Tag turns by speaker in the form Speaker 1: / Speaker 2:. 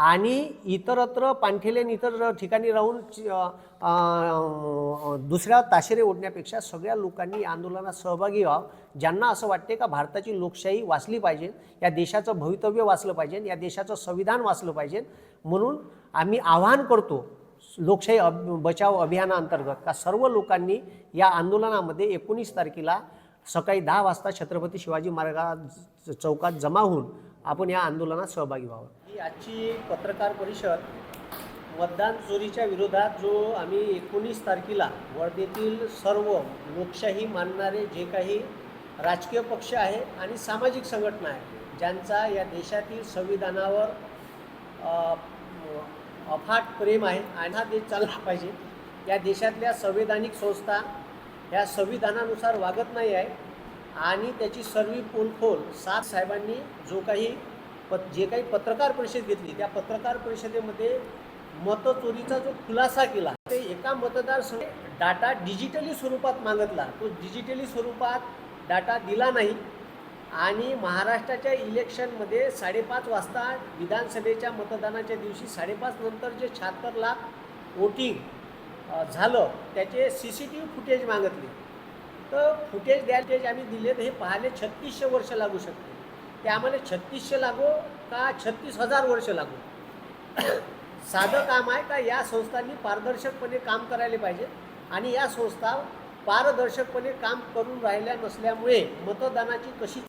Speaker 1: आणि इतरत्र पाणठेले इतर ठिकाणी राहून दुसऱ्या ताशेरे ओढण्यापेक्षा सगळ्या लोकांनी आंदोलनात सहभागी व्हावं. ज्यांना असं वाटते का भारताची लोकशाही वाचली पाहिजे या देशाचं भवितव्य वाचलं पाहिजे या देशाचं संविधान वाचलं पाहिजे. म्हणून आम्ही आवाहन करतो लोकशाही अभ बचाव अभियानाअंतर्गत का सर्व लोकांनी या आंदोलनामध्ये एकोणीस तारखेला सकाळी दहा वाजता छत्रपती शिवाजी महाराजा चौकात जमा होऊन आपण या आंदोलनात सहभागी व्हावं. ही आजची पत्रकार परिषद मतदान चोरीच्या विरोधात जो आम्ही एकोणीस तारखेला वर्धेतील सर्व लोकशाही मानणारे जे काही राजकीय पक्ष आहे आणि सामाजिक संघटना आहे ज्यांचा या देशातील संविधानावर अफाट प्रेम आहे आणि हा देश चालला पाहिजे. या देशातल्या संवैधानिक संस्था ह्या संविधानानुसार वागत नाही आहे. आणि त्याची सर्व पोलखोल सात साहेबांनी जो काही पत जे काही पत्रकार परिषद घेतली त्या पत्रकार परिषदेमध्ये मतचोरीचा जो खुलासा केला ते एका मतदारसंघ डाटा डिजिटली स्वरूपात मागितला. तो डिजिटली स्वरूपात डाटा दिला नाही आणि महाराष्ट्राच्या इलेक्शनमध्ये साडेपाच वाजता विधानसभेच्या मतदानाच्या दिवशी साडेपाच नंतर जे शहात्तर लाख वोटिंग झालं त्याचे C C T V footage मागितले. तर फुटेज द्यायचे आम्ही दिले तर हे पाहायला छत्तीसशे वर्ष लागू शकते. ते आम्हाला छत्तीसशे लागो का छत्तीस हजार वर्ष लागो? साधं काम आहे का या संस्थांनी पारदर्शकपणे काम करायला पाहिजे? आणि या संस्था पारदर्शकपणे काम करून राहिल्या नसल्यामुळे मतदानाची कशी